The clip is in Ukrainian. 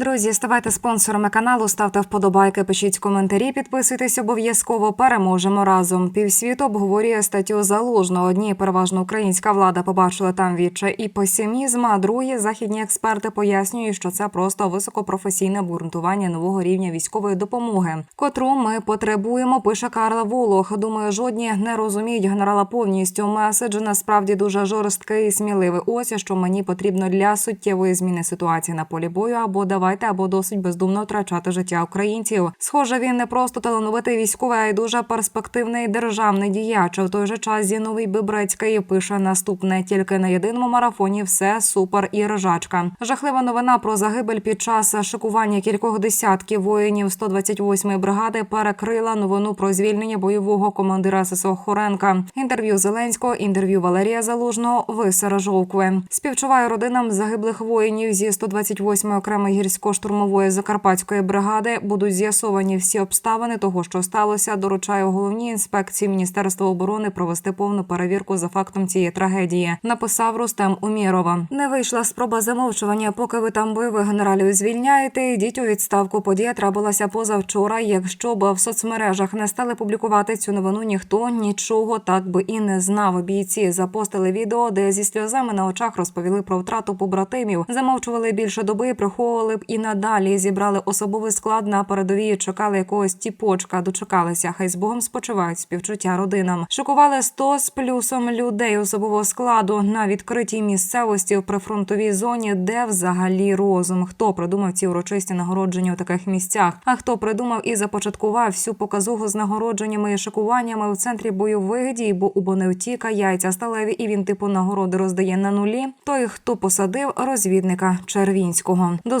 Друзі, ставайте спонсорами каналу, ставте вподобайки, пишіть коментарі, підписуйтесь обов'язково. Переможемо разом. Півсвіту обговорює статтю залужного. Одні переважно українська влада побачила там відчай і песимізм, а другі західні експерти пояснюють, що це просто високопрофесійне обґрунтування нового рівня військової допомоги, котру ми потребуємо. Пише Карла Волох. Думаю, жодні не розуміють генерала повністю. Меседж насправді дуже жорсткий і сміливий. Ось що мені потрібно для суттєвої зміни ситуації на полі бою або давайте, або досить бездумно втрачати життя українців. Схоже, він не просто талановитий військовий, а й дуже перспективний державний діяч. У той же час Зіновий Бибрецький пише наступне: тільки на єдиному марафоні все супер і ржачка. Жахлива новина про загибель під час шикування кількох десятків воїнів 128-ї бригади перекрила новину про звільнення бойового командира ССО Хоренка. Інтерв'ю Зеленського, інтерв'ю Валерія Залужного, висера жовкви. Співчуваю родинам загиблих воїнів зі 128-ї окремої гірсько-штурмової закарпатської бригади. Будуть з'ясовані всі обставини того, що сталося. Доручаю головній інспекції Міністерства оборони провести повну перевірку за фактом цієї трагедії. Написав Рустем Умірова. Не вийшла спроба замовчування. Поки ви там бойових генералів звільняєте, йдіть у відставку. Подія трапилася позавчора. Якщо б в соцмережах не стали публікувати цю новину, ніхто нічого так би і не знав. Бійці запостили відео, де зі сльозами на очах розповіли про втрату побратимів, замовчували більше доби, приховували б і надалі. Зібрали особовий склад на передовій, чекали якогось тіпочка. Дочекалися. Хай з Богом спочивають співчуття родинам. Шокували 100 з плюсом людей особового складу на відкритій місцевості в прифронтовій зоні, де взагалі розум. Хто придумав ці урочисті нагородження у таких місцях? А хто придумав і започаткував всю показуху з нагородженнями і шикуваннями в центрі бойових дій, бо у Боневтіка яйця сталеві, і він типу нагороди роздає на нулі. Той, хто посадив розвідника Червінського. До